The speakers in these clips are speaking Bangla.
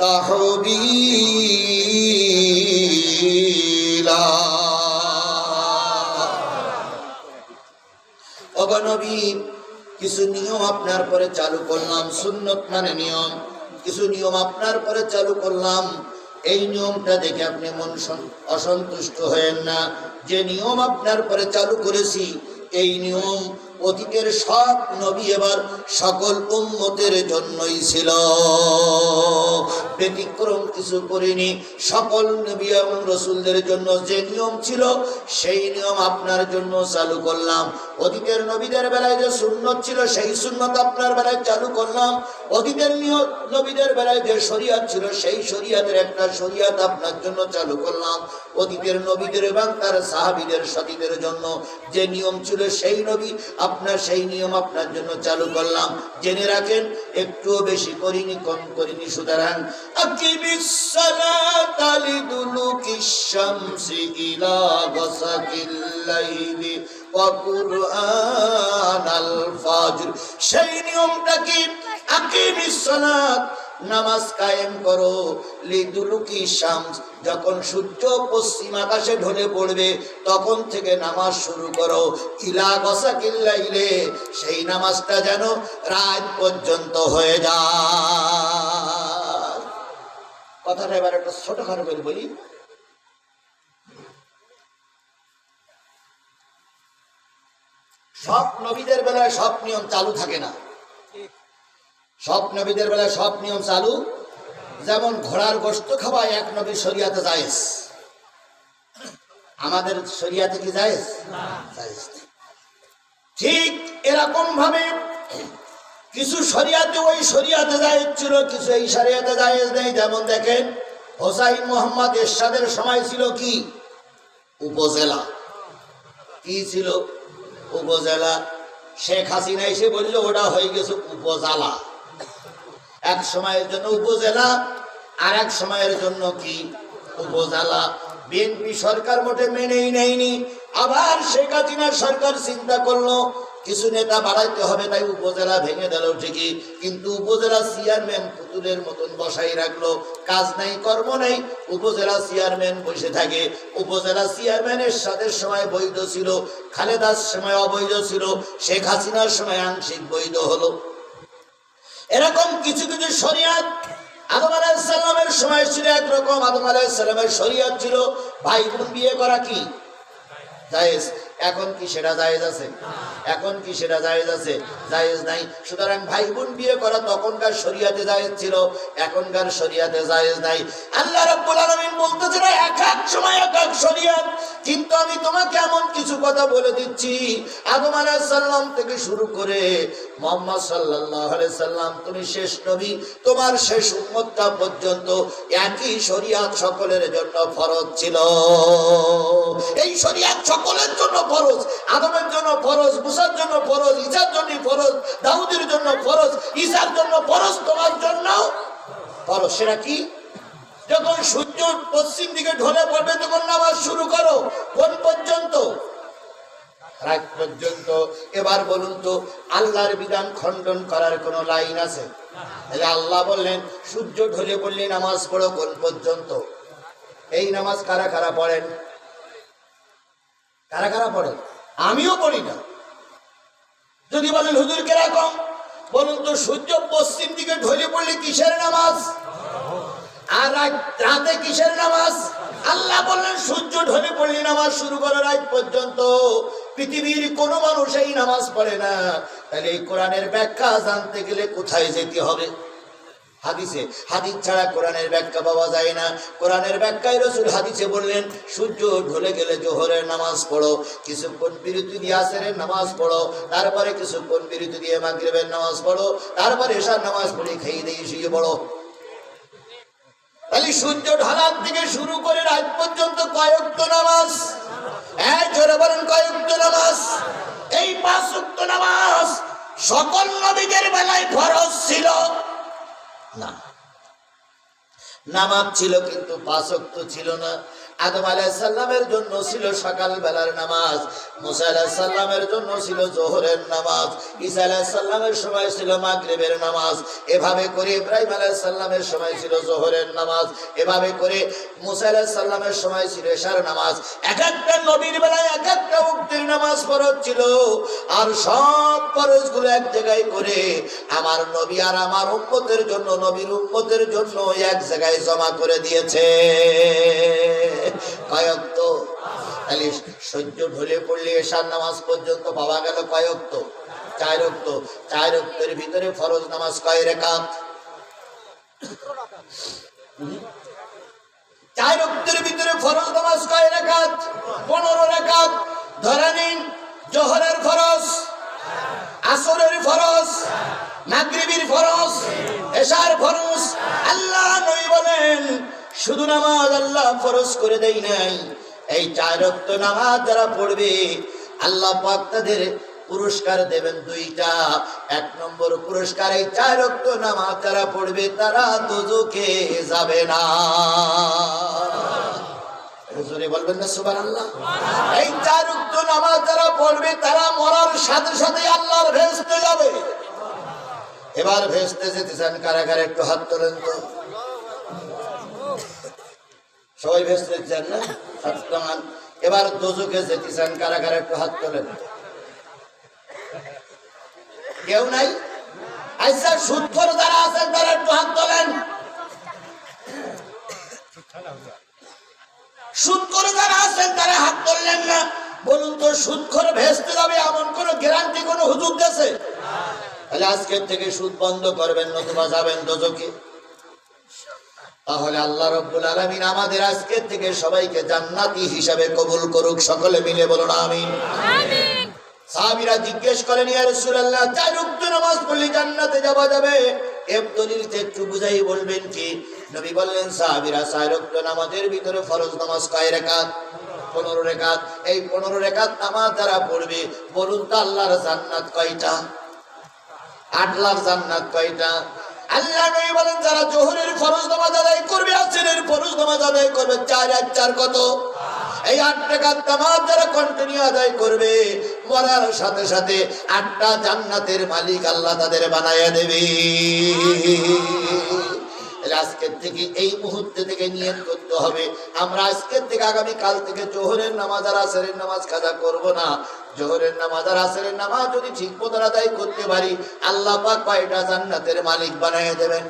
তাহবিলা। কিছু নিয়ম আপনার পরে চালু করলাম, সুন্নত মানে নিয়ম। কিছু নিয়ম আপনার পরে চালু করলাম, এই নিয়মটা দেখে আপনি মন অসন্তুষ্ট হয়েন না। যে নিয়ম আপনার পরে চালু করেছি, এই নিয়ম অতীতের সব নবী এবার সকল উম্মতের জন্যই ছিল। ব্যতিক্রম কিছু করিনি। সকল নবী এবং রসুলদের জন্য যে নিয়ম ছিল, সেই নিয়ম আপনার জন্য চালু করলাম। অতীতের নবীদের বেলায় যে সুন্নত ছিল, সেই সুন্নত আপনার বেলায় চালু করলাম। অতীতের নিয়ম নবীদের বেলায় যে শরিয়াত ছিল, সেই শরিয়াতের একটা শরিয়াত আপনার জন্য চালু করলাম। অতীতের নবীদের এবং তার সাহাবিদের সাথীদের জন্য যে নিয়ম ছিল, সেই নবী আপনার সেই নিয়ম আপনার জন্য চালু করলাম। জেনে রাখেন, একটু বেশি করিনি, কম করিনি। সুতরাং সেই নিয়মটা কি? আকিমিস সালাত নামাজ কায়েম করো। লিদুলুকি শামস, যখন সূর্য পশ্চিম আকাশে ঢলে পড়বে, তখন থেকে নামাজ শুরু করো। ইলা গসা কিল্লাইলে সেই নামাজটা যেন রাত পর্যন্ত হয়ে যায়। কথাটা এবার একটা ছোটখাটো করে বলি। সব নবীদের বেলায় সব নিয়ম চালু থাকে না। সব নবীদের বেলায় সব নিয়ম চালু। যেমন ঘোড়ার গোস্ত খাওয়া এক নবী শরিয়াতে জায়েজ। আমাদের শরিয়াতে কি জায়েজ? জায়েজ। ঠিক এরকম ভাবে কিছু শরিয়াতে ওই শরিয়াতে জায়েজ ছিল, কিছু এই শরিয়াতে জায়েজ নেই। যেমন দেখেন, হোসাইন মোহাম্মদ এরশাদের সময় ছিল কি? উপজেলা। কি ছিল? উপজেলা। শেখ হাসিনা এসে বলল, ওটা হয়ে গেছে উপজেলা। এক সময়ের জন্য উপজেলা আর এক সময়ের জন্য কি? উপজেলা। বিএনপি সরকার মোটে মেনেই নেয়নি। আবার শেখ হাসিনার সরকার চিন্তা করল, কিছু নেতা বাড়াইতে হবে, তাই উপজেলা ভেঙে দিল ঠিকই। কিন্তু উপজেলা চেয়ারম্যান পুতুলের মতন বসাই রাখল। কাজ নাই, কর্ম নাই, উপজেলা চেয়ারম্যান বসে থাকে। উপজেলা চেয়ারম্যানের সাথে সময় বৈধ ছিল, খালেদার সময় অবৈধ ছিল, শেখ হাসিনার সময় আংশিক বৈধ হলো। এরকম কিছু কিছু শরিয়াত আদম আলাহিসাল্লামের সময় ছিল একরকম। আদম আলাহিসাল্লামের শরিয়াত ছিল ভাই বোন বিয়ে করা কি? এখন কি সেটা জায়েজ আছে? এখন কি সেটা জায়েজ আছে? জায়েজ নাই। সুতরাং ভাই বোন বিয়ে করা তখনকার শরিয়াতে জায়েজ ছিল, এখনকার শরিয়াতে জায়েজ নাই। আল্লাহ রাব্বুল আলামিন বলতেছেন এক এক সময় এক এক শরিয়াত। কিন্তু আমি তোমাকে এমন কিছু কথা বলে দিচ্ছি। আদম আলাইহিস সালাম থেকে শুরু করে মোহাম্মদ সাল্লাল্লাহু আলাইহি সাল্লাম, তুমি শেষ নবী, তোমার শেষ উম্মতটা পর্যন্ত একই শরিয়াত সকলের জন্য ফরজ ছিল। এই শরিয়াত সকলের জন্য ফরজ, আদমের জন্য ফরজ, মুসার জন্য ফরজ ঈসার জন্য ফরজ, দাউদের জন্য ফরজ ঈসার জন্য ফরজ, তোমার জন্য ফরজ। সেটা কি? যখন সূর্য পশ্চিম দিকে ঢলে পড়বে, তখন নামাজ শুরু করো, কোন পর্যন্ত? রাত পর্যন্ত। এবার বলুন তো, আল্লাহর বিধান খণ্ডন করার কোন লাইন আছে? আল্লাহ বললেন, সূর্য ঢলে পড়লে নামাজ পড়ো কোন পর্যন্ত? এই নামাজ কারা কারা পড়েন? কারা কারা পড়ে? আমিও পড়ি না। যদি বলেন, হুজুর কেরকম বলুন তো, সূর্য পশ্চিম দিকে ঢলে পড়লে কিসের নামাজ? আর রাত- কিসের নামাজ? আল্লাহ বললেন, সূর্য ঢলে পড়লে নামাজ শুরু করো রাত পর্যন্ত। পৃথিবীর কোনো মানুষ এই নামাজ পড়ে না। তাহলে এই কোরআনের ব্যাখ্যা জানতে গেলে কোথায় যেতে হবে? হাদিসে, হাদিস ছাড়া কোরআনের ব্যাখ্যা পাওয়া যায় না। কোরআনের ব্যাখ্যায় রসুল হাদিসে বললেন, সূর্য ঢলে গেলে জোহরের নামাজ পড়ো, কিছুক্ষণ বিরতি দিয়ে আসরের নামাজ পড়ো, তারপরে কিছুক্ষণ বিরতি দিয়ে মাগরিবের নামাজ পড়ো, তারপরে এসার নামাজ পড়ে খেয়ে দিয়ে শুয়ে পড়ো। তাহলে সূর্য ঢালার থেকে শুরু করে রাত পর্যন্ত কয়েকটা নামাজ। এক জোরে বলেন কয়েকটা নামাজ। এই পাঁচ নামাজ সকল নবীদের বেলায় ফরজ ছিল। না। নামাজ ছিল কিন্তু পাঁচক্ত ছিল না। আদম আলাইসাল্লামের জন্য ছিল সকাল বেলার নামাজ, মুসা আলাইসাল্লামের জন্য ছিল জোহরের নামাজ, ঈসা আলাইসাল্লামের সময় ছিল মাগরিবের নামাজ, এভাবে করে ইব্রাহিম আলাইসাল্লামের সময় ছিল জোহরের নামাজ, এভাবে করে মুসা আলাইসাল্লামের সময় ছিল এশার নামাজ। এক একটা নবীর বেলায় এক একটা মুক্তির নামাজ ফরজ ছিল, আর সব ফরজগুলো এক জায়গায় করে আমার নবী আর আমার উম্মতের জন্য, নবীর উম্মতের জন্য এক জায়গায় জমা করে দিয়েছে। কয়ক্ত। তাহলে সহ্য ঢলে পড়লে এশার নামাজ পর্যন্ত পাওয়া গেল কয়ক্ত। চার রক্ত চার রক্তের ভিতরে ফরজ নামাজ কয় রেখাত? চার রক্তের ভিতরে ফরজ নামাজ কয় রেখাত? পনেরো রেখাত। ধরে নিন, জোহরের ফরজ, আসরের ফরজ, মাগরিবির ফরজ, এশার ফরজ। আল্লাহ নই বলেন শুধু নামাজ আল্লাহ ফরজ করে দেই নাই। এই চার রক্ত নামাজ যারা পড়বে, আল্লাহ পাক তাদের পুরস্কার দেবেন দুইটা। এক নম্বর পুরস্কার, এই চার রক্ত নামাজ যারা পড়বে, তারা দুজকে যাবে না। বলবেন না এই চার যারা পড়বে, তারা মরার সাথে সাথে ভেস্তে যাবে। এবার ভেস্তে যেতে চান কারাগারে, একটু হাত তোলেন তো। সবাই ভেস্তে চান না? এবার দোজকে যেতে চান, কারাগারে একটু হাত তোলেন। কেউ নাই? আচ্ছা যারা আছেন, তারা একটু হাত যারা আছেন, তারা হাত না। বলুন তো যাবে এমন গ্যারান্টি তাহলে আজকের থেকে সুদ বন্ধ করবেন, নতুবা যাবেন দোজকে তাহলে আল্লাহ রব্বুল আলমিন আমাদের আজকের থেকে সবাইকে জান্নাতি হিসাবে কবুল করুক সকলে মিলে বলুন আমিন। সাহাবীরা জিজ্ঞেস করেন ইয়া রাসূলুল্লাহ চার ওয়াক্ত নামাজ পড়লে জান্নাতে যাওয়া যাবে? এর দলিলটা একটু বুঝাই বলবেন কি? নবী বললেন সাহাবীরা চার ওয়াক্ত নামাজের ভিতরে ফরজ নামাজ কয় রাকাত পনেরো রেখাত। এই পনেরো রেখাত নামাজ যারা পড়বে বলুন তো আল্লাহর জান্নাত কয়টা? আটলার জান্নাত কয়টা? আল্লাহ নবী বলেন, যারা জোহরের ফরজ নামাজ আদায় করবে আসরের ফরজ নামাজ আদায় করবে, চার আর চার কত? এই আট টাকার তামাজ যারা কন্টিনিউ আদায় করবে, মরার সাথে সাথে আটটা জান্নাতের মালিক আল্লাহ তাদের বানাইয়া দেবে। আজকের থেকে এই মুহূর্তে থেকে নিয়ত করতে হবে। আমরা আজকের থেকে আগামী কাল থেকে জোহরের নামাজ আর আসরের নামাজ কাজা করব না। জোহরের নামাজ আর আসরের নামাজ যদি ঠিক মতো আদায় করতে পারি, আল্লাহ পাক কয়টা জান্নাতের মালিক বানিয়ে দেবেন?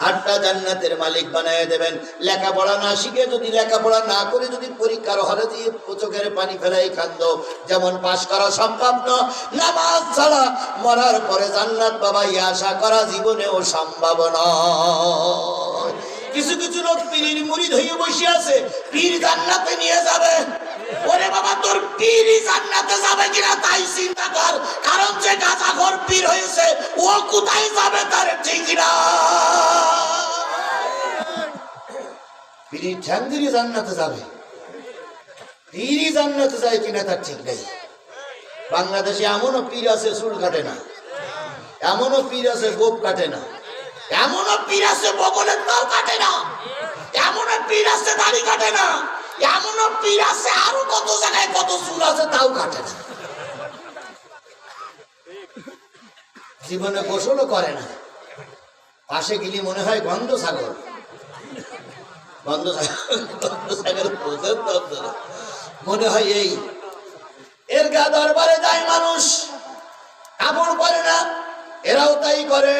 আটটা জান্নাতের মালিক বানিয়ে দেবেন। লেখাপড়া না শিখে যদি লেখাপড়া না করে যদি পরীক্ষার হলে দিয়ে চোখের পানি ফেলাই খান্দ। যেমন পাশ করা সম্ভব না, নামাজ ছাড়া মরার পরে জান্নাত বাবা আশা করা জীবনেও সম্ভাবনা কিছু কিছু লোক পীরের মুড়ি ধইয়ে বসে আছে, পীর জান্নাতে নিয়ে যাবে। ওরে বাবা, তোর পীরই জান্নাতে যাবে কিনা তাই চিন্তা কর, কারণ যে গাঁজাখোর পীর হয়েছে, ও কোথায় যাবে তার ঠিক না পীরি ঠ্যাং দিয়ে জান্নাতে যাবে। পীরই জান্নাতে যায় কিনা তার ঠিক নেই। বাংলাদেশে এমনও পীর আছে, চুল কাটে না। এমনও পীর আছে, গোপ কাটে না। এমনও পীর আছে, বগলের তাও কাটে না। এমনও পীর আছে, দাড়ি কাটে না। এমনও পীর আছে, আরও কত জায়গায় কত চুল আছে, তাও কাটে না। জীবনে গোসলও করে না। পাশে গেলে মনে হয় গন্ধ ছাগল গন্ধ আপনারা? মনে হয় এই। এর গা দরবারে যায় মানুষ। কাপড় পরে না, এরাও তাই করে।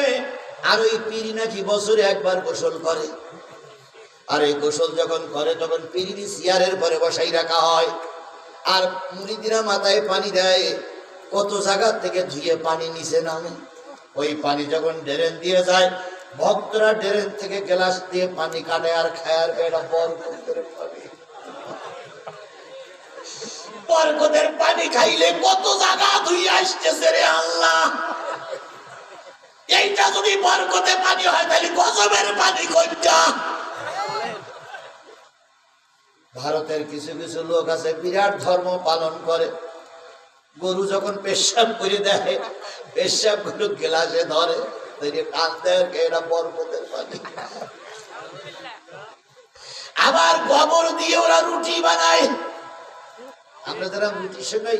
আর ওই পিড়ি নাকি বছরে একবার গোসল করে। আর এই গোসল যখন করে, তখন পিড়ি চেয়ারের পরে বসাই রাখা হয়। আর মুড়িদিরা মাথায় পানি দেয়, কত জায়গা থেকে ধুয়ে পানি নিচে নামে। ওই পানি যখন ড্রেন দিয়ে যায়, ভক্তরা ড্রেন থেকে গ্লাস দিয়ে পানি কাটে আর খায় আর বরকতের পানি বরকতের পানি খাইলে কত জায়গা ধুয়ে আসতেছে রে আল্লাহ। এইটা যদি বরকতে পানি হয়, তাহলে গজবের পানি কোনটা ভারতের কিছু কিছু লোক আছে, বিরাট ধর্ম পালন করে। গরু যখন পেশাব করে দেয় পেশাবগুলো গ্লাসে ধরে টান দেয় এটা বরকতের পানি? আবার গোবর দিয়ে ওরা রুটি বানায়। আমরা যারা রুটির সঙ্গে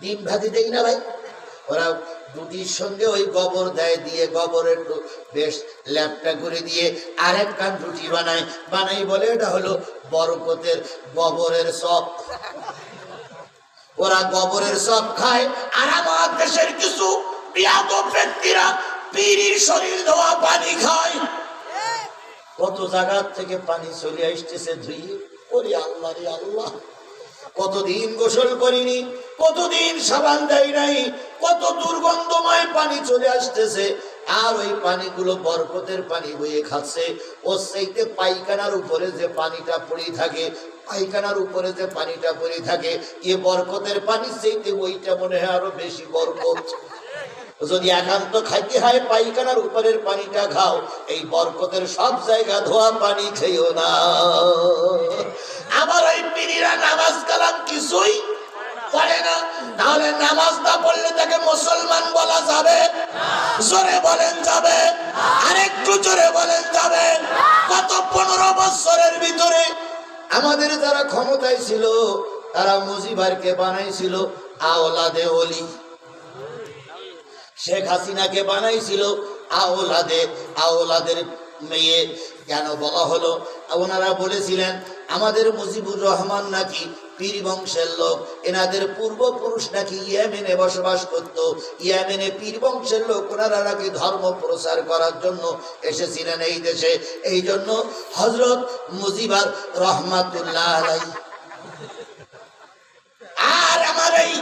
ডিম ভাজি দেই না ভাই? ওরা দুটির সঙ্গে ওই গোবর দেয়, দিয়ে গোবরের একটু বেশ ল্যাপটা করে দিয়ে আরেক কান রুটি বানায়। বানাই বলে এটা হলো বরকতের গোবরের সব। ওরা গোবরের সব খায়, আর আমার দেশের কিছু ব্যক্তিরা পিড়ির শরীর ধোয়া পানি খায়। কত জায়গার থেকে পানি চলে আসতেছে ধুইয়ে ওরে আল্লাহ, রে আল্লাহ। কতদিন গোসল করিনি, কতদিন সাবান দেয় নাই, কত দুর্গন্ধময় পানি চলে আসতেছে, আর ওই পানিগুলো বরকতের পানি হয়ে খাচ্ছে। ও সেইতে পায়খানার উপরে যে পানিটা পড়ে থাকে, পায়খানার উপরে যে পানিটা পড়ে থাকে, এ বরকতের পানি সেইতে ওইটা মনে হয় আরও বেশি বরকত। যদি একান্ত খাইতে হয় পায়খানার উপরের পানিটা খাও, এই বরকতের সব জায়গা ধোয়া পানি খেয়েও না। আমার ওই পিড়িরা নামাজ কালাম কিছুই পড়ে না। তাহলে নামাজ না পড়লে তাকে মুসলমান বলা যাবে? জোরে বলেন যাবে। আরেকটু জোরে বলেন যাবে। গত পনেরো বছরের ভিতরে আমাদের যারা ক্ষমতায় ছিল, তারা মুজিবারকে বানাইছিল আওলাদে অলি শেখ হাসিনাকে বানাইছিল আওলাদে, আওলাদের মেয়ে। কেন বলা হলো? ওনারা বলেছিলেন আমাদের মুজিবুর রহমান নাকি পীর বংশের লোক, এনাদের পূর্বপুরুষ নাকি ইয়েমেনে বসবাস করত। ইয়েমেনে পীর বংশের লোক, ওনারা নাকি ধর্ম প্রচার করার জন্য এসেছিলেন এই দেশে। এই জন্য হজরত মুজিবার রহমাতুল্লাহ আলাই আর আমার এই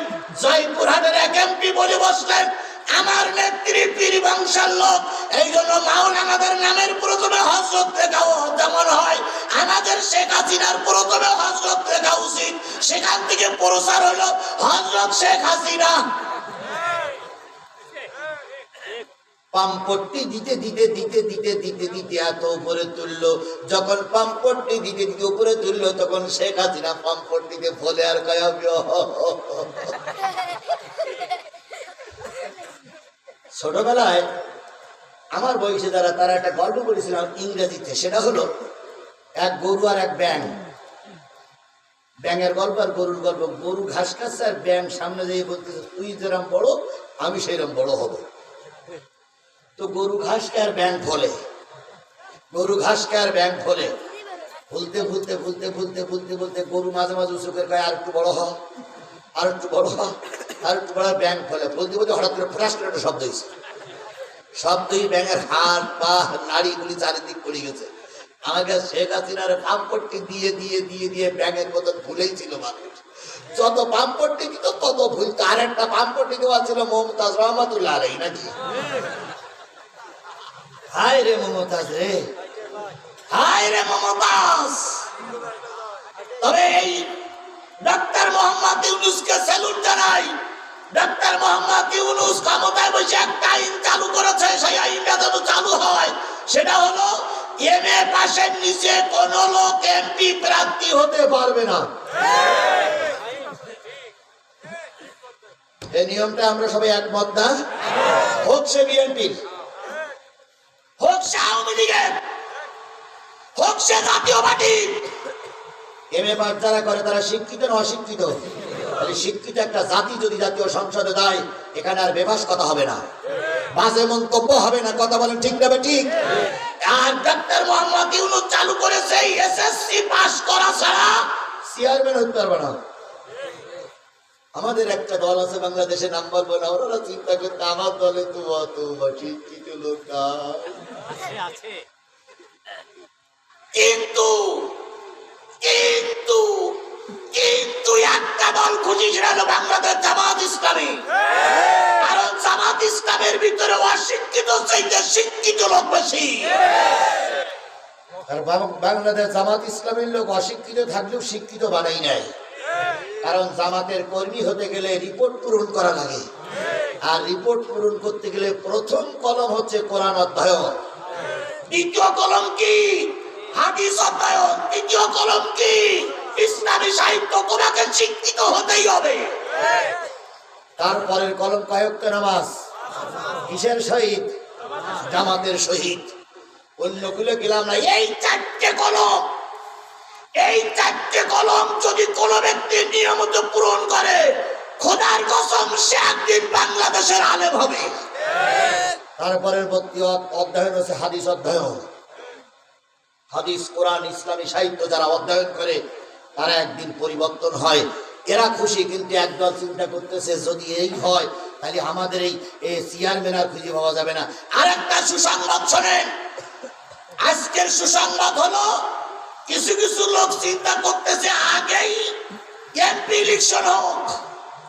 জয়পুরহাটের এক এমপি বলে বসলেন আমার নেত্রী পীর বংশের লোক এই জন্য মাওলানাদের নামের প্রথমে হজরত লেখাও যেমন হয় আমাদের শেখ হাসিনার প্রথমে হজরত লেখা উচিত সেখান থেকে প্রচার হলো হজরত শেখ হাসিনা পাম্পট্টি দিতে দিতে দিতে দিতে দিতে দিতে এত উপরে তুললো যখন পাম্পট্টি দিতে দিতে উপরে তুললো তখন শেখ হাসিনা পাম্পট্টিতে ফলে আর কয়া ছোটবেলায় আমার বয়সে যারা, তারা একটা গল্প করেছিলাম ইংরেজিতে, সেটা হলো এক গরু আর এক ব্যাং ব্যাঙের গল্প আর গরুর গল্প, গরু ঘাস খাচ্ছে আর ব্যাং সামনে যেয়ে বলতেছে, তুই যেরম বড়, আমি সেরম বড় হব। তো গরু ঘাস কে আর ব্যাং ফলে। গরু ঘাস কে আর ব্যাং ফলে। ফুলতে ফুলতে ফুলতে ফুলতে ফুলতে ফুলতে গরু মাঝে মাঝে উঁচু করে কয়, আর একটু বড় হ, আর একটু বড় হ। একটু বড় ব্যাং ফলে ফুলতে ফুলতে হঠাৎ করে ফ্রাস করে একটা শব্দ হয়েছে। শব্দই ব্যাঙের হাত, পা নাড়িগুলি চারিদিক পড়ে গেছে। আমাকে শেখ হাসিনার পাম্পট্টি দিয়ে দিয়ে দিয়ে দিয়ে ব্যাঙের মতন ভুলেই ছিল মানুষ। যত পাম্পট্টি দিত, তত ভুলতো। আর একটা পাম্পট্টি দেওয়া ছিল মমতাজ রহমতুল্লাহ আলাই নাকি? হায় রে মমতাজ রে। হায় রে মমতাজ। তবে এই ডাক্তার মোহাম্মদ ইউনুসকে স্যালুট জানাই। ডাক্তার মোহাম্মদ ইউনুস ক্ষমতায় বসে একটা আইন চালু করেছে, সেই আইনটা যেন চালু হয়। সেটা হলো এম এ পাশের নিচে কোন লোক এমপি প্রার্থী হতে পারবে না। এই নিয়মটা আমরা সবাই একমত না? হোক বিএনপির। হোক সে আওয়ামী লীগের। হোক সে জাতীয় পার্টি এম এ পাস যারা করে তারা শিক্ষিত না অশিক্ষিত? তাহলে শিক্ষিত একটা জাতি যদি জাতীয় সংসদে দেয় এখানে আর বেবাস কথা হবে না। বাজে মন্তব্য হবে না কথা বলেন ঠিক না ঠিক? আর ডাক্তার মোহাম্মদ ইউনুস চালু করেছে এসএসসি পাস করা ছাড়া চেয়ারম্যান হতে পারবে না। আমাদের একটা দল আছে বাংলাদেশে নাম বলব না ওরা চিন্তা করতে আমার দলে তো অত শিক্ষিত লোক। কিন্তু কিন্তু কিন্তু একটা দল খুঁজি সেটা হলো বাংলাদেশ জামাত ইসলামী। কারণ জামাত ইসলামের ভিতরে অশিক্ষিত চাইতে শিক্ষিত লোক বেশি। আর বাংলাদেশ জামাত ইসলামের লোক অশিক্ষিত থাকলেও শিক্ষিত বানাই নাই। কারণ জামাতের কর্মী হতে গেলে রিপোর্ট পূরণ করা লাগে। আর রিপোর্ট পূরণ করতে গেলে প্রথম কলম হচ্ছে কোরআন অধ্যয়ন। দ্বিতীয় কলম কি? হাদিস অধ্যয়ন তৃতীয় কলম কি? ইসলামী সাহিত্য শিক্ষিত হতেই হবে। তারপরের কলম নামাজ। কিসের শহীদ? জামাতের শহীদ। অন্যগুলো গেলাম না এই চারটে কলম। এই চারটে কলম যদি কোন ব্যক্তি নিয়মিত পূরণ করে খোদার কসম সে একদিন বাংলাদেশের আলেম হবে। তারপরের প্রতি অধ্যয়ন হচ্ছে হাদিস অধ্যয়ন। হাদিস, কোরআন, ইসলামী সাহিত্য যারা অধ্যয়ন করে, তারা একদিন পরিবর্তন হয়। এরা খুশি কিন্তু একদল চিন্তা করতেছে, যদি এই হয়, তাহলে আমাদের এই চেয়ারম্যান আর খুঁজে পাওয়া যাবে না। আরেকটা সুসংবাদ শোনেন। আজকের সুসংবাদ হলো, কিছু কিছু লোক চিন্তা করতেছে, আগেই এমপি ইলেকশন হোক,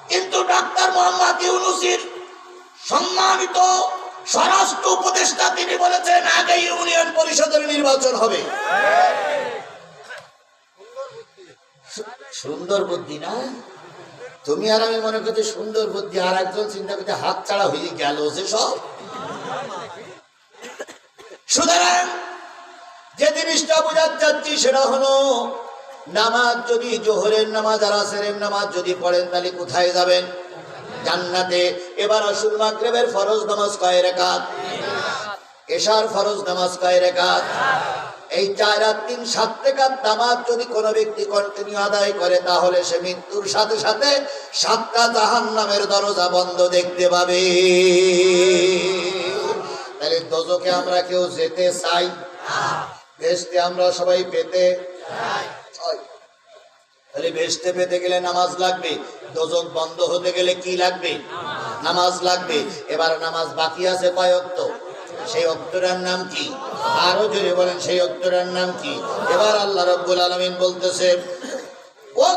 কিন্তু ডাক্তার মোহাম্মদ ইউনুসির সম্মানিত স্বরাষ্ট্র উপদেষ্টা তিনি বলেছেন, আগে ইউনিয়ন পরিষদের নির্বাচন হবে। সুন্দর বুদ্ধি না? তুমি আর আমি মনে করছি সুন্দর বুদ্ধি, আর একজন চিন্তা করতে হাত ছাড়া হয়ে গেল যে সব। সুতরাং যে জিনিসটা বোঝাতে চাচ্ছি সেটা হলো, নামাজ যদি জোহরের নামাজ আর আসরের নামাজ যদি পড়েন, তাহলে কোথায় যাবেন? জান্নাতে। এবার আসুন মাগরিবের ফরজ নামাজ কয় রেখাত? এশার ফরজ নামাজ কয় রেখাত? এই চার আর তিন সাত রেখাত নামাজ যদি কোনো ব্যক্তি কন্টিনিউ আদায় করে, তাহলে সে মৃত্যুর সাথে সাথে সাতটা জাহান নামের দরজা বন্ধ দেখতে পাবে। তাহলে দোজকে আমরা কেউ যেতে চাই? বেসতে আমরা সবাই পেতে তাহলে বেসতে পেতে গেলে নামাজ লাগবে। দোজক বন্ধ হতে গেলে কি লাগবে? নামাজ লাগবে। এবার নামাজ বাকি আছে কয় অক্ত? সেই অক্তটার নাম কি? আরও জোরে বলেন, সেই অক্তটার নাম কি? এবার আল্লাহ রব্বুল আলমিন বলতেছে ও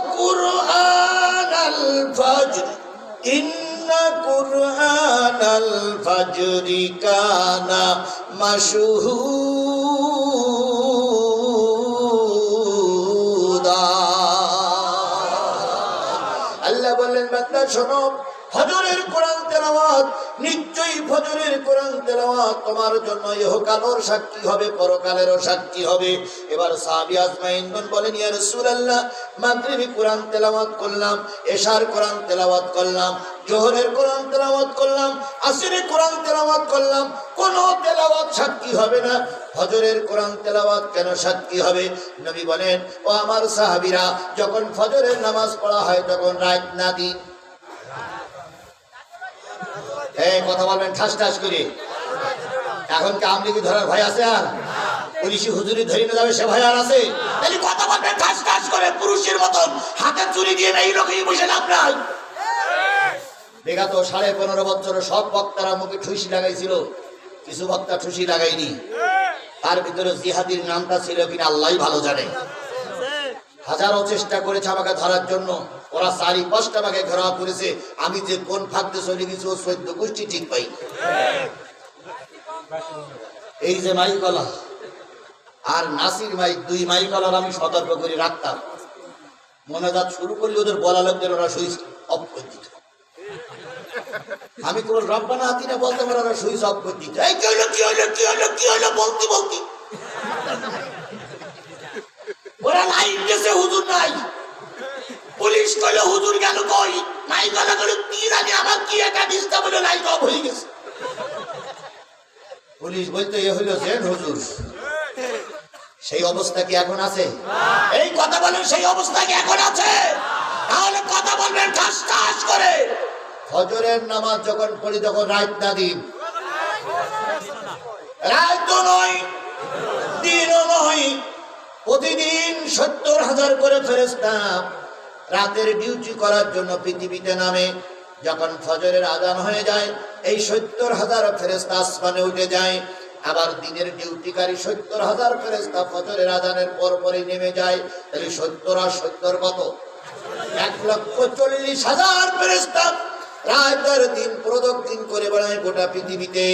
বান্দা শোনো, ফজরের কোরআন তেলাওয়াত, নিশ্চয়ই ফজরের কোরআন তেলাওয়াত তোমার জন্য ইহকালের সাক্ষী হবে, পরকালেরও সাক্ষী হবে। এবার সাহাবী আজমাইন বলেন, ইয়া রাসূলুল্লাহ, মাগরিবি কোরআন তেলাওয়াত করলাম, এশার কোরআন তেলাওয়াত করলাম, জোহরের কোরআন তেলাওয়াত করলাম আসরে কোরআন তেলাওয়াত করলাম, কোন তেলাওয়াত সাক্ষী হবে না। ফজরের কোরআন তেলাওয়াত কেন সাক্ষী হবে? নবী বলেন, ও আমার সাহাবীরা, যখন ফজরের নামাজ পড়া হয়, তখন রাত না দিন এই, কথা বলবেন, ঠাস ঠাস করে। এখন কি আমলিগি ধরার ভয় আছে আর? পুলিশি হুজুরি ধরে নিয়ে যাবে, সে ভয় আর আছে? তাহলে কথা বলবেন, ঠাস ঠাস করে, পুরুষের মতন, হাতে চুরি দিয়ে এই লোকই বসে লাভ নাই। বিগত সাড়ে পনেরো বছর সব বক্তারা মুখে ঠুসি লাগাইছিল, কিছু বক্তা ঠুসি লাগাইনি তার ভিতরে জিহাদির নামটা ছিল কিনা আল্লাহ ভালো জানে। হাজারো চেষ্টা করেছে আমাকে ধরার জন্য। ওরা চারি পাঁচটা আমাকে ঘেরাও করেছে আমি যে কোন ফাঁকতে চলে গেছি, ও চোদ্দ গোষ্ঠী ঠিক পাই। এই যে মাইকলা আর নাসির মাইক দুই মাইকলার আমি সতর্ক করে রাখতাম। মনে যাত শুরু করলে ওদের বলা লোকদের ওরা সুইচ অফ করে দিত আমি কোনো রব্বানা হাতি না বলতে পারে ওরা সুইচ অফ করে দিত এই কি হলো কি হলো কি হলো কি হলো, বলতে বলতে। ওরা লাইন গেছে, হুজুর নাই। পুলিশ হুজুর গেল কই? নাই আমার কি বলে হয়ে গেছে। পুলিশ বলতে, এ জেন হুজুর। সেই অবস্থা কি এখন আছে? এই কথা বলেন, সেই অবস্থা কি এখন আছে? তাহলে কথা বলবেন ঠাস ঠাস করে। নামাজ যখন পড়ি, তখন রাত না দিন? রাত নয়, দিনও নয়। প্রতিদিন সত্তর হাজার করে ফেরেস্তা রাতের ডিউটি করার জন্য পৃথিবীতে নামে, যখন ফজরের আদান হয়ে যায়, এই সত্তর হাজার ফেরেস্তা আসমানে উঠে যায়, আবার দিনের ডিউটিকারী সত্তর হাজার ফেরেস্তা ফজরের আদানের পর পরই নেমে যায়, তাহলে সত্তর আর সত্তর কত? এক লক্ষ চল্লিশ হাজার ফেরেস্তা রাত আর দিন প্রদক্ষিণ করে বেড়ায় গোটা পৃথিবীতে।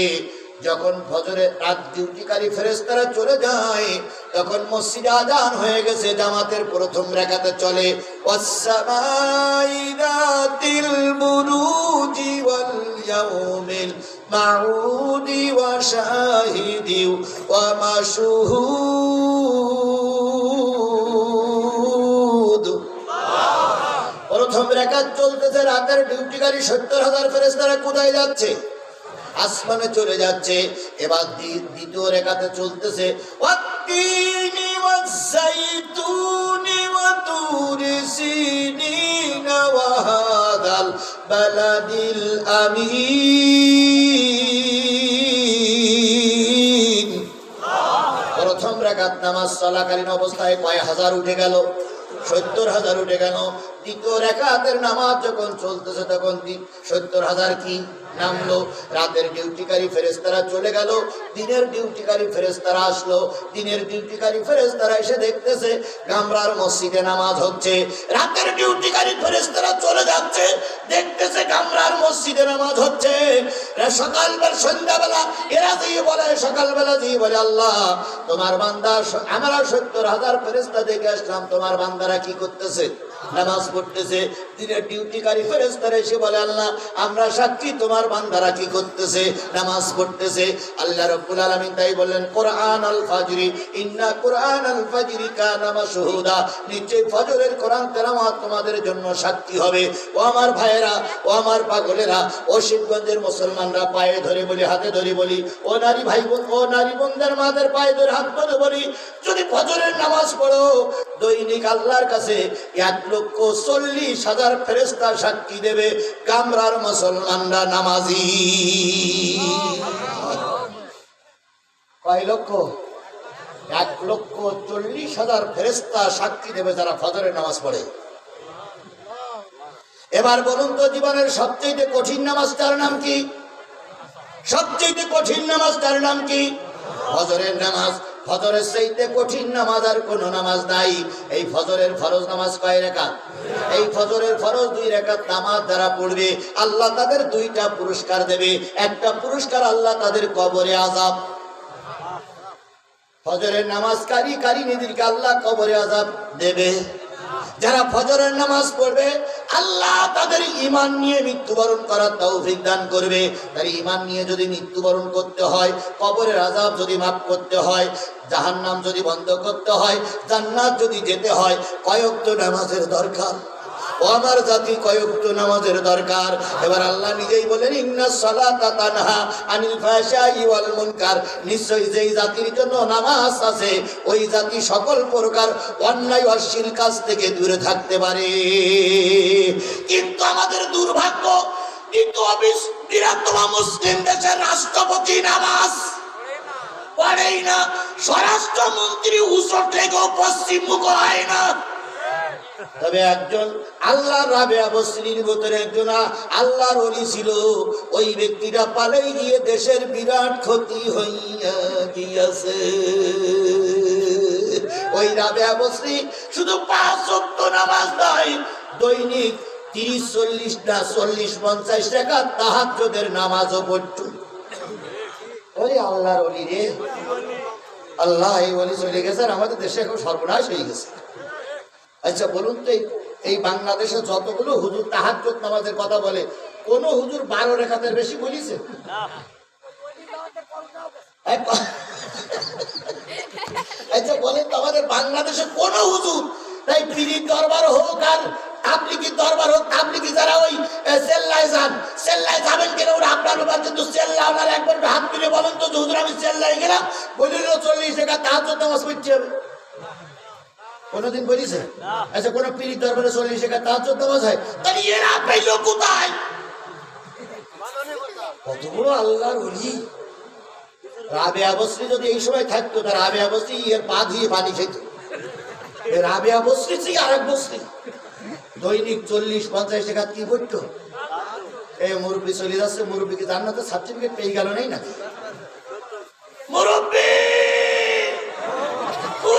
যখন ফজরে রাত ডিউটিকারী ফেরেস্তারা চলে যায়, তখন মসজিদে আজান হয়ে গেছে, জামাতের প্রথম রেখাতে চলে প্রথম রেখা চলতেছে রাতের ডিউটিকারী সত্তর হাজার ফেরেস্তারা কোথায় যাচ্ছে? আসমানে চলে যাচ্ছে। এবার দ্বি- দ্বিতীয় রেখাতে চলতেছে প্রথম রাকাত নামাজ চলাকালীন অবস্থায় কয় হাজার উঠে গেল? সত্তর হাজার উঠে গেল। দ্বিতীয় রেখাতের নামাজ যখন চলতেছে তখন সত্তর হাজার কি নামলো। রাতের ডিউটিকারী ফেরেস্তারা চলে গেল। দিনের ডিউটিকারী ফেরেস্তারা আসলো। দিনের ডিউটিকারী ফেরেস্তারা এসে দেখতেছে গামরার মসজিদে নামাজ হচ্ছে। রাতের ডিউটিকারী ফেরেস্তারা চলে যাচ্ছে। দেখতেছে গামরার মসজিদে নামাজ হচ্ছে। সকালবেলা, সন্ধ্যাবেলা, এরা দিয়ে বলে, সকালবেলা দিয়ে বলে, আল্লাহ, তোমার বান্দা আমরা সত্তর হাজার ফেরেস্তা দেখে আসলাম, তোমার বান্দারা কি করতেছে নামাজ পড়তেছে, দিনের ডিউটিকারী ফেরেস্তারা এসে বলে, আল্লাহ, আমরা সাক্ষী, তোমার বান্দারা কি করতেছে? নামাজ পড়তেছে, আল্লাহ রব্বুল আলামিন তাই বললেন কোরআন আল ফাজরি, ইন্না কোরআন আল ফাজরি কানা মাশহুদা। নিশ্চয়ই ফজরের কোরআন তেলাওয়াত তোমাদের জন্য সাক্ষী হবে। ও আমার ভাইয়েরা, ও আমার পাগলেরা, ও শিবগঞ্জের মুসলমানরা, পায়ে ধরে বলি, হাতে ধরে বলি, ও নারী ভাই বোন, ও নারী বোনদের, মাদের পায়ে ধরে হাত ধরে বলি, যদি ফজরের নামাজ পড়ো, দৈনিক আল্লাহর কাছে, এক লক্ষ চল্লিশ হাজার ফেরেস্তা সাক্ষী দেবে কামরার মুসলমানরা নামাজি। কয় লক্ষ? এক লক্ষ চল্লিশ হাজার ফেরেস্তা সাক্ষী দেবে যারা ফজরের নামাজ পড়ে। এবার বলুন তো জীবনের সবচেয়ে কঠিন নামাজটার নাম কি? সবচেয়ে কঠিন নামাজটার নাম কি? ফজরের নামাজ। ফজরের সেইতে কঠিন নামাজ আর কোন নামাজ নাই। এই ফজরের ফরজ নামাজ কয় রেখা এই ফজরের ফরজ দুই রেখা তামাজ দ্বারা পড়বে। আল্লাহ তাদের দুইটা পুরস্কার দেবে। একটা পুরস্কার আল্লাহ তাদের কবরে আজাব ফজরের নামাজ কারি কারি নিদিরকে আল্লাহ কবরে আজাব দেবে। যারা ফজরের নামাজ পড়বে, আল্লাহ তাদের ইমান নিয়ে মৃত্যুবরণ করার তৌফিক দান করবে। তার ইমান নিয়ে যদি মৃত্যুবরণ করতে হয়, কবরের আজাব যদি মাফ করতে হয়, জাহান্নাম যদি বন্ধ করতে হয়, জান্নাত যদি যেতে হয় কয়েক তো নামাজের দরকার। আমার জাতি কয়েকটু নামাজের দরকার। এবার আল্লাহ নিজেই বলেন, ইন্না সালাতা তানহা আনিল ফাহশাই ওয়াল মুনকার। নিশ্চয়ই যেই জাতির জন্য নামাজ আছে, ওই জাতি সকল প্রকার অন্যায় অশ্লীল কাজ থেকে দূরে থাকতে পারে। কিন্তু আমাদের দুর্ভাগ্য অবিস বৃহত্তম মুসলিম দেশের রাষ্ট্রপতি নামাজ পড়েই না। স্বরাষ্ট্রমন্ত্রী উসর থেকেও পশ্চিম মুখ হয় না। তবে একজন আল্লাহ রাবে অবশ্রীর ভিতরে একজন আল্লাহর অলি ছিল। ওই ব্যক্তিটা পালাই গিয়ে দেশের বিরাট ক্ষতি হইয়া গিয়াছে। ওই রাবে অবশ্রী শুধু পাঁচ সপ্ত নামাজ নয়, দৈনিক তিরিশ, চল্লিশ না, চল্লিশ, পঞ্চাশ টাকা তাহাজ্জদের নামাজও পড়ত। ওরে আল্লাহর অলি রে। আল্লাহ এই অলি চলে গেছে আর আমাদের দেশে এখন সর্বনাশ হয়ে গেছে। আচ্ছা বলুন তো এই- বাংলাদেশে যতগুলো হুজুর তাহাজ্জুদ নামাজের কথা বলে কোন হুজুর বারো রেখাতের বেশি বলিছে? আচ্ছা বলেন তো আমাদের বাংলাদেশে কোন হুজুর তাই পীরির দরবার হোক আর তাবলিগি দরবার হোক তাবলিগি যারা ওই এ, চেল্লায় যান চেল্লায় যাবেন কেন ওরা আপনার ব্যাপার কিন্তু চেল্লা আপনার একবার হাত তুলে বলেন তো হুজুর আমি চেল্লায় গেলাম বলিল চল্লিশ টাকা তাহাজ্জুদ নামাজ পড়তে হবে। কোনদিন বলিছে আচ্ছা কোন পীরিত দরবারে চল্লিশ টাকা তার চোদ্দ হয় পাইল কোথায়? কত বড় আল্লাহর রাবে আবশ্রী যদি এই সময় থাকতো তার রাবে আবশ্রী এর পা দিয়ে পানি খেত। রাবে আবশ্রী থেকে আর এক বস্ত্রী দৈনিক চল্লিশ, পঞ্চাশ টাকা কি করতো এ মুরব্বী চলে যাচ্ছে, মুরব্বীকে জান্নাতের সার্টিফিকেট পেয়ে গেল নেই না মুরব্বী ও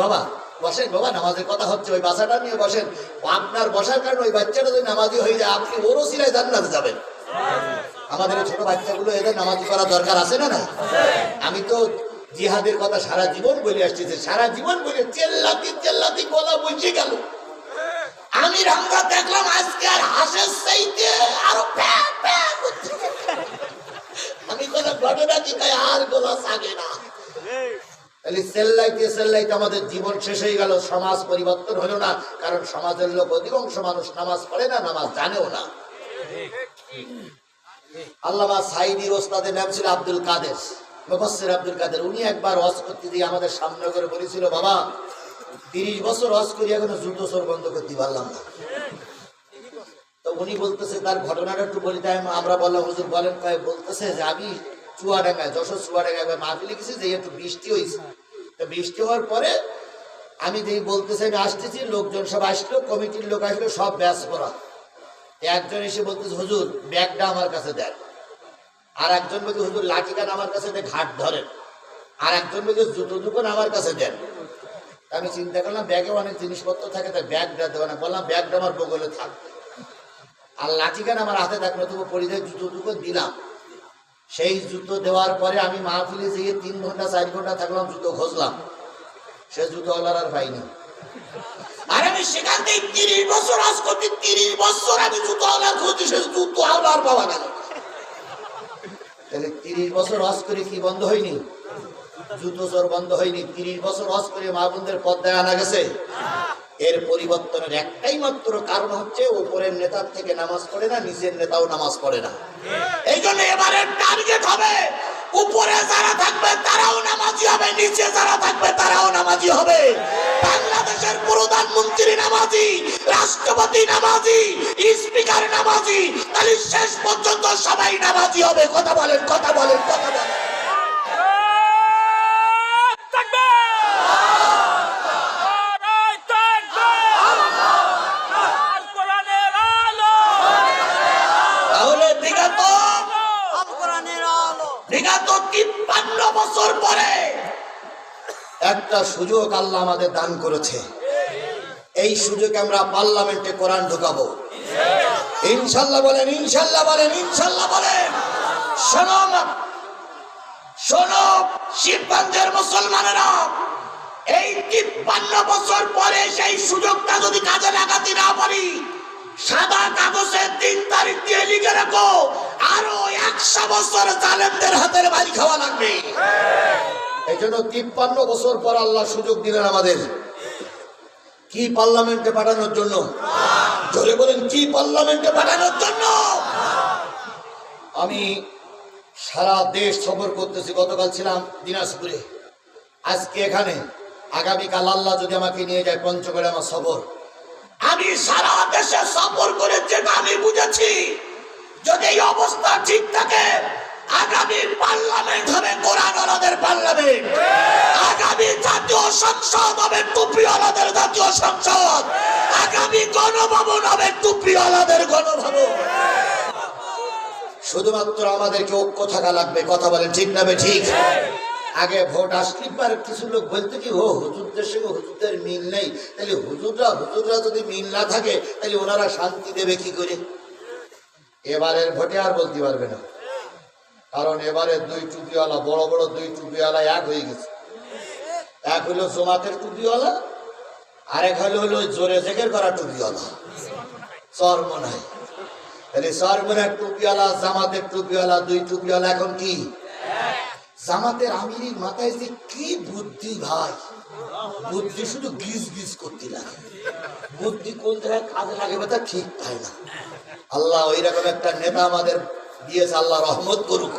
বাবা, বসেন বাবা, নামাজের কথা হচ্ছে, ওই নিয়ে বসেন। আপনার বসার কারণে ওই বাচ্চাটা যদি নামাজি হয়ে যায়, আপনি ওরও সিলাই জান্নাতে যাবেন। আমাদের ছোট বাচ্চাগুলো এদের নামাজি করা দরকার আছে না না আমি তো জিহাদের কথা সারা জীবন বলে আসতেছি সারা জীবন বলে চেল্লাতি চেল্লাতি গলা বুঝে গেল। আমি রাঙ্গা দেখলাম, আজকে আর হাসের চাইতে আরও। আমি কোনো ঘটনা কি আর গলা সাগে না। তাহলে চেল্লাইতে চেল্লাইতে আমাদের জীবন শেষ হয়ে গেল, সমাজ পরিবর্তন হলো না, কারণ সমাজের লোক অধিকাংশ মানুষ নামাজ পড়ে না, নামাজ জানেও না। ওস্তাদের আব্দুল আব্দুল উনি একবার করতে দিয়ে আমাদের সামনে করে বলেছিল, বাবা, তিরিশ বছর হজ করি এখনও জুতো সর বন্ধ করতে পারলাম না। তো উনি বলতেছে, তার ঘটনাটা একটু বলি, তাই আমরা বললাম, হুজুর বলেন কয় বলতেছে যে আমি চুয়াডাঙ্গায় যশোর চুয়াডাঙ্গায় মাহফিলে গেছি যে একটু বৃষ্টি হয়েছে। তো বৃষ্টি হওয়ার পরে আমি যেই বলতেছি, আমি আসতেছি, লোকজন সব আসলো, কমিটির লোক আসলো, সব ব্যাস করা একজন এসে বলতেছে, হুজুর, ব্যাগটা আমার কাছে দেন। আর একজন বলছে, হুজুর লাঠিকান আমার কাছে ঘাট ধরেন। আর একজন বলছে, জুতো দুকন আমার কাছে দেন। আমি চিন্তা করলাম, ব্যাগে অনেক জিনিসপত্র থাকে, তাই ব্যাগটা দেবো না। বললাম, ব্যাগটা আমার বগলে থাকবে আর লাঠিকান আমার হাতে থাকল তবু পরিধেয় জুতো দুটো দিলাম। সেই জুতো দেওয়ার পরে আমি মাহফিলে যেয়ে তিন ঘণ্টা, চার ঘণ্টা থাকলাম, জুতো খুঁজলাম সে জুতো আর পাইনি। আর আমি সেখান থেকে তিরিশ বছর, আজ তিরিশ বছর আমি জুতো আলার খুঁজছি, সে জুতো আলার পাওয়া গেল। তাহলে তিরিশ বছর হজ করে কি বন্ধ হয়নি? জুতো চোর বন্ধ হয়নি। তিরিশ বছর হজ করে মা বোনদের পদ্মায় আনা গেছে? এর পরিবর্তনের একটাই মাত্র কারণ হচ্ছে উপরের নেতার থেকে নামাজ পড়ে না নিচের নেতাও নামাজ পড়ে না। এই জন্য এবারের টার্গেট হবে। উপরে যারা থাকবে তারাও নামাজি হবে, নিচে যারা থাকবে তারাও নামাজি হবে। বাংলাদেশের প্রধানমন্ত্রী নামাজি, রাষ্ট্রপতি নামাজি, স্পিকার নামাজি, তাহলে শেষ পর্যন্ত সবাই নামাজি হবে। কথা বলেন কথা বলেন কথা বলেন। তিপ্পান্ন বছর পরে একটা সুযোগ আল্লাহ আমাদের দান করেছে। এই সুযোগে আমরা পার্লামেন্টে কোরআন ঢুকাবো। ইনশাল্লাহ বলেন ইনশাল্লাহ বলেন ইনশাল্লাহ বলেন। শোনো শোনো শিবগঞ্জের মুসলমানেরা, এই তিপ্পান্ন বছর পরে সেই সুযোগটা যদি কাজে লাগাতে না পারি, সাদা কাগজে তিন তারিখ দিয়ে লিখে রাখো আরও একশো বছর জালেমদের হাতের বাড়ি খাওয়া লাগবে। এই জন্য তিপ্পান্ন বছর পর আল্লাহ সুযোগ দিলেন আমাদের। কি পার্লামেন্টে পাঠানোর জন্য? জোরে বলেন কি পার্লামেন্টে পাঠানোর জন্য? আমি সারা দেশ সফর করতেছি গতকাল ছিলাম দিনাজপুরে। আজকে এখানে আগামীকাল আল্লাহ যদি আমাকে নিয়ে যায় পঞ্চগড়ে আমার সফর। আমি সারা দেশে সফর করে যেটা আমি বুঝেছি। যদি এই অবস্থা ঠিক থাকে, আগামী পার্লামেন্ট হবে কোরআন ওনাদের পার্লামেন্ট। আগামী জাতীয় সংসদ হবে টুপিওয়ালাদের জাতীয় সংসদ। আগামী গণভবন হবে টুপিওয়ালাদের গণভবন। শুধুমাত্র আমাদেরকে ঐক্য থাকা লাগবে, কথা বলেন ঠিক না ঠিক? আগে ভোট আসলে কিছু লোক বলতে কি ও হুজুরদের সঙ্গে হুজুরদের মিল নেই। তাহলে হুজুররা হুজুররা যদি মিল না থাকে, তাহলে ওনারা শান্তি দেবে কি করে? এবারের ভোটে আর বলতে পারবে না। কারণ এবারে দুই টুপিওয়ালা, বড় বড় দুই টুপিওয়ালা এক হয়ে গেছে। এক হলো জমাতের টুপিওয়ালা, আরেক হলো হলো জোরে জেগের করা টুপিওয়ালা। চর্ম নাই তাহলে টুপিওয়ালা, জামাতের টুপিওয়ালা, দুই টুপিওয়ালা এখন কি? জামাতের মাথায় যে কি বুদ্ধি ভাই। বুদ্ধি শুধু করতে লাগে। বুদ্ধি কাজে লাগে ঠিক পায় না। আল্লাহ ওইরকম একটা নেতা আমাদের দিয়েছে আল্লাহ রহমত করুক।